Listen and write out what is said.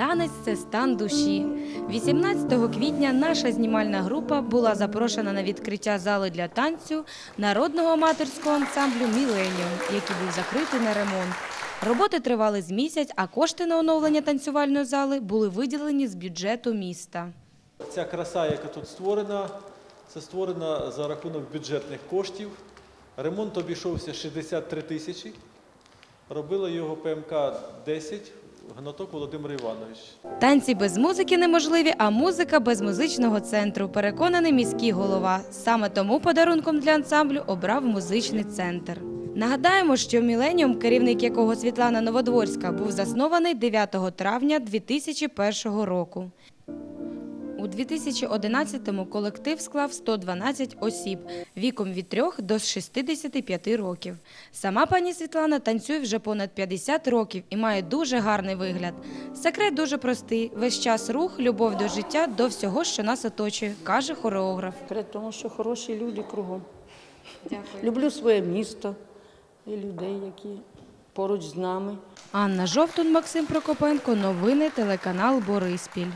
Танець це стан душі. 18 квітня наша знімальна група була запрошена на відкриття зали для танцю народного аматорського ансамблю Міленіум, який був закритий на ремонт. Роботи тривали з місяць, а кошти на оновлення танцювальної зали були виділені з бюджету міста. Ця краса, яка тут створена, це створена за рахунок бюджетних коштів. Ремонт обійшовся 63 тисячі. Робила його ПМК 10 Гнаток Володимир Іванович. Танці без музики неможливі, а музика без музичного центру, переконаний міський голова. Саме тому подарунком для ансамблю обрав музичний центр. Нагадаємо, що Міленіум, керівник якого Світлана Новодворська, був заснований 9 травня 2001 року. У 2011-му колектив склав 112 осіб віком від 3 до 65 років. Сама пані Світлана танцює вже понад 50 років і має дуже гарний вигляд. Секрет дуже простий: весь час рух, любов до життя, до всього, що нас оточує, каже хореограф. Секрет тому, що хороші люди кругом. Люблю своє місто і людей, які поруч з нами. Анна Жовтун, Максим Прокопенко. Новини телеканал Бориспіль.